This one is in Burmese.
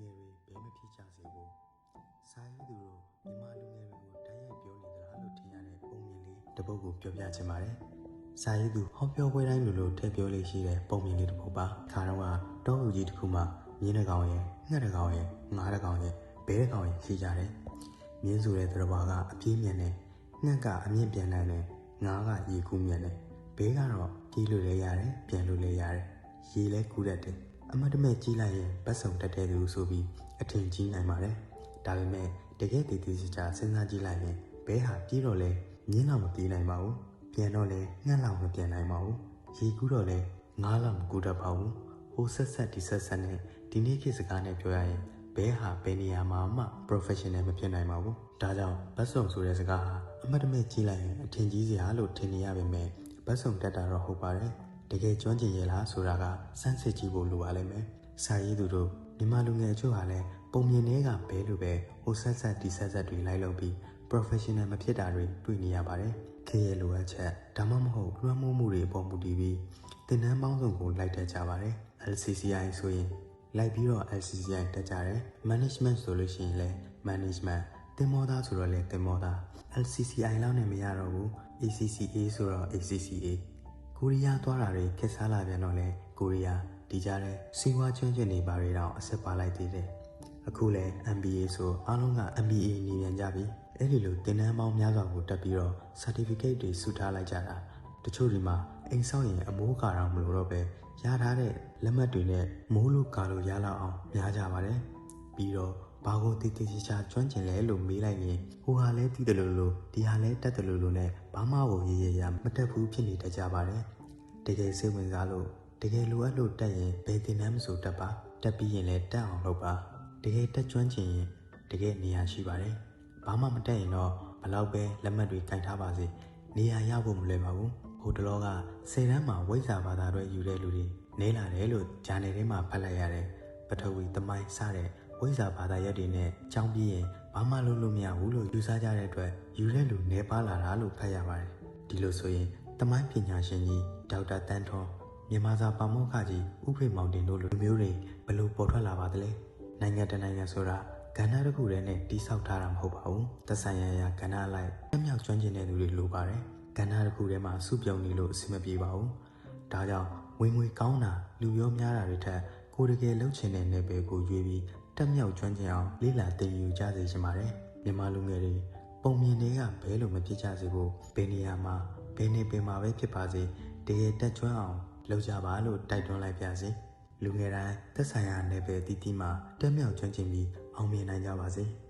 လူငယ်တွေဘဲမဖြစ်ကြစေဖို့စာရေးသူတို့မြန်မာလူငယ်တွေကိုတိုက်ရိုက်ပြောနေသလားလို့ထင်ရတဲ့ပုံမြင်လေးတစ်ပုဒ်ကိုပြောပြချင်ပါတယ်စာရေးသူဟောပြောပွဲတိုင်းလိုလိုထည့်ပြောလေးရှိတဲ့ပုံမြင်လေးတစ်ပုဒ်ပါခါတော့ကတောအူကြီးတစ်ခုမှာမြင်းတစ်ကောင်ရဲ့ငှက်တစ်ကောင်ရဲ့ငါးတစ်ကောင်ရဲ့ဘဲတစ်ကောင်ရဲ့ရှိကြတယ်မြင်းဆိုတဲ့သရဘာကအပြေးမြင်တယ်ငှက်ကအမြင့်ပြန်နိုင်တယ်ငါးကရေကူးမြင်တယ်ဘဲကတော့ပြေးလို့လည်းရတယ်ပြန်လို့လည်းရတယ်ရေလည်းကူးတတ်တယ် အမတ်တမဲ့ကြီးလိုက်ရင်ဗတ်စုံတက်တဲ့သူဆိုပြီးအထင်ကြီးနိုင်ပါတယ်။ဒါပေမဲ့တကယ်တည်တည်ချာချာစဉ်းစားကြည့်လိုက်ရင်ဘဲဟာပြေးတော့လဲမြင်းလောက်မပြေးနိုင်ပါဘူး။ပြန်တော့လဲငှက်လောက်မပြန်နိုင်ပါဘူး။ရေကူးတော့လဲငားလောက်မကူတတ်ပါဘူး။ဟိုဆက်ဆက်ဒီဆက်ဆက်နဲ့ဒီနေ့ခေတ်စကားနဲ့ပြောရရင်ဘဲဟာဘယ်နေရာမှာမှ professional မဖြစ်နိုင်ပါဘူး။ဒါကြောင့်ဗတ်စုံဆိုတဲ့စကားဟာအမတ်တမဲ့ကြီးလိုက်ရင်အထင်ကြီးစရာလို့ထင်နေရပေမဲ့ဗတ်စုံတက်တာတော့ဟုတ်ပါတယ်။ တကယ်ကျွမ်းကျင်ရလားဆိုတာကစမ်းစစ်ကြည့်ဖို့လိုပါလိမ့်မယ်။စာရေးသူတို့မြန်မာလူငယ်အချို့ဟာလည်းပုံမြင်တွေကဘဲလိုပဲဟိုဆက်ဆက်ဒီဆက်ဆက်တွေလိုက်လုပ်ပြီး professional မဖြစ်တာတွေတွေ့နေရပါတယ်။ခေရဲ့လိုအပ်ချက်ဒါမှမဟုတ်လွှမ်းမိုးမှုတွေအပေါ်မူတည်ပြီးသင်တန်းပေါင်းစုံကိုလိုက်တက်ကြပါတယ်။ LCCI ဆိုရင်လိုက်ပြီးတော့ LCCI တက်ကြတယ်။ management ဆိုလို့ရှိရင်လည်း management တင်မောသားဆိုတော့လည်းတင်မောသား LCCI လောက်နဲ့မရတော့ဘူး ACCA ဆိုတော့ ACCA ကိုရီးယားသွားတာတွေခက်စားလာပြန်တော့လဲကိုရီးယားဒီကြတဲ့စီးပွားကျွမ်းကျင်နေပါတွေတော့အဆက်ပါလိုက်သေးတယ်အခုလဲ MBA ဆိုအားလုံးက MBA နေပြန်ကြပြီအဲ့ဒီလိုသင်တန်းပေါင်းများစွာကိုတက်ပြီးတော့ certificate တွေစုထားလိုက်ကြတာတချို့ဒီမှာအိမ်ဆောက်ရင်အမိုးကာတော့မလို့တော့ပဲရထားတဲ့လက်မှတ်တွေနဲ့မိုးလို့ကာလို့ရလောက်အောင်များကြပါတယ်ပြီးတော့ ဘာကိုတည်တည်ချာချာကျွမ်းကျင်လဲလို့မေးလိုက်ရင်ဟိုဟာလဲတည်တယ်လို့လို့ဒီဟာလဲတက်တယ်လို့လို့နဲ့ဘာမှကိုရေရေရမတက်ဘူးဖြစ်နေတတ်ကြပါတယ်တကယ်စိတ်ဝင်စားလို့တကယ်လိုအပ်လို့တက်ရင်ဘယ်တင်နှမ်းမဆိုတက်ပါတက်ပြီးရင်လည်းတက်အောင်လုပ်ပါတကယ်တက်ကျွမ်းကျင်ရင်တကယ်နေရာရှိပါတယ်ဘာမှမတက်ရင်တော့ဘလောက်ပဲလက်မှတ်တွေကင်ထားပါစေနေရာရဖို့မလွယ်ပါဘူးဟိုတလောကဆယ်တန်းမှာဝိဇ္ဇာဘာသာတွေယူတဲ့လူတွေနေလာတယ်လို့ဂျာနယ်ထဲမှာဖတ်လိုက်ရတယ်ပထဝီသမိုင်းစတဲ့ ဝိဇ္ဇာဘာသာရက်တွေနဲ့ကြောင်းပြီးရင်ဘာမှလုပ်လို့မရဘူးလို့ယူဆကြတဲ့အတွက်ယူတဲ့လူနေပါလာတာလို့ဖတ်ရပါတယ်ဒီလိုဆိုရင်သမိုင်းပညာရှင်ကြီးဒေါက်တာတန်းထွန်းမြန်မာစာပါမောက္ခကြီးဥဖေမောင်တင်တို့လိုလူမျိုးတွေဘယ်လို့ပေါ်ထွက်လာပါသလဲနိုင်ငံတကာနိုင်ငံဆိုတာကဏ္ဍတစ်ခုတည်းနဲ့တိဆောက်ထားတာမဟုတ်ပါဘူးသက်ဆိုင်ရာရာကဏ္ဍလိုက်အမြောက်ကျွမ်းကျင်တဲ့သူတွေလိုပါတယ်ကဏ္ဍတစ်ခုတည်းမှာစုပြုံနေလို့အဆင်မပြေပါဘူးဒါကြောင့်ဝင်ငွေကောင်းတာလူရောများတာတွေထက်ကိုယ်တကယ်လှုပ်ချင်တဲ့နယ်ပယ်ကိုရွေးပြီး တက်မြောက်ကျွမ်းကျင်အောင်လေ့လာသင်ယူကြစေချင်ပါတယ်မြန်မာလူငယ်တွေပုံမြင်တွေကဘဲလို့မဖြစ်ကြစေဖို့ဘယ်နေရာမှာဘယ်နေပင်မှာပဲဖြစ်ပါစေတကယ်တက်ကျွမ်းအောင်လုပ်ကြပါလို့တိုက်တွန်းလိုက်ပါစေလူငယ်တိုင်းသက်ဆိုင်ရာနယ်ပယ်တည်တည်မှာတက်မြောက်ကျွမ်းကျင်ပြီးအောင်မြင်နိုင်ကြပါစေ။